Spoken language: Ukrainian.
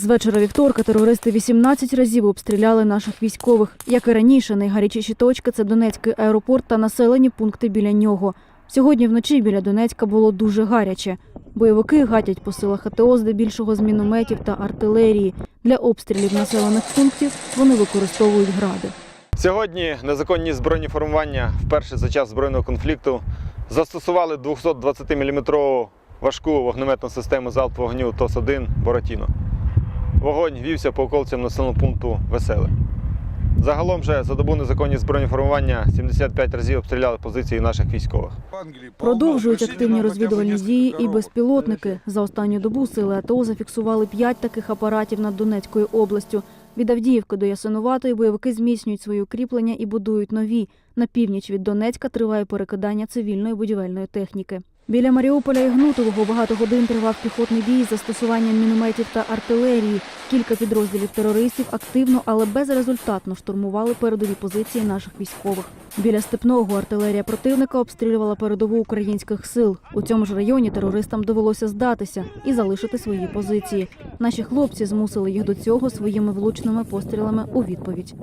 З вечора вівторка терористи 18 разів обстріляли наших військових. Як і раніше, найгарячіші точки це Донецький аеропорт та населені пункти біля нього. Сьогодні вночі біля Донецька було дуже гаряче. Бойовики гатять по силах АТО здебільшого з мінометів та артилерії. Для обстрілів населених пунктів вони використовують гради. Сьогодні незаконні збройні формування вперше за час збройного конфлікту застосували 220-мм важку вогнеметну систему залпового вогню ТОС-1 Боратіно. Вогонь вівся по околицям населеного пункту Веселе. Загалом же за добу незаконні збройні формування 75 разів обстріляли позиції наших військових. Продовжують активні розвідувальні дії і безпілотники. За останню добу сили АТО зафіксували п'ять таких апаратів над Донецькою областю. Від Авдіївки до Ясинуватої бойовики зміцнюють свої укріплення і будують нові. На північ від Донецька триває перекидання цивільної будівельної техніки. Біля Маріуполя і Гнутового багато годин тривав піхотний бій з застосуванням мінометів та артилерії. Кілька підрозділів терористів активно, але безрезультатно штурмували передові позиції наших військових. Біля степного артилерія противника обстрілювала передову українських сил. У цьому ж районі терористам довелося здатися і залишити свої позиції. Наші хлопці змусили їх до цього своїми влучними пострілами у відповідь.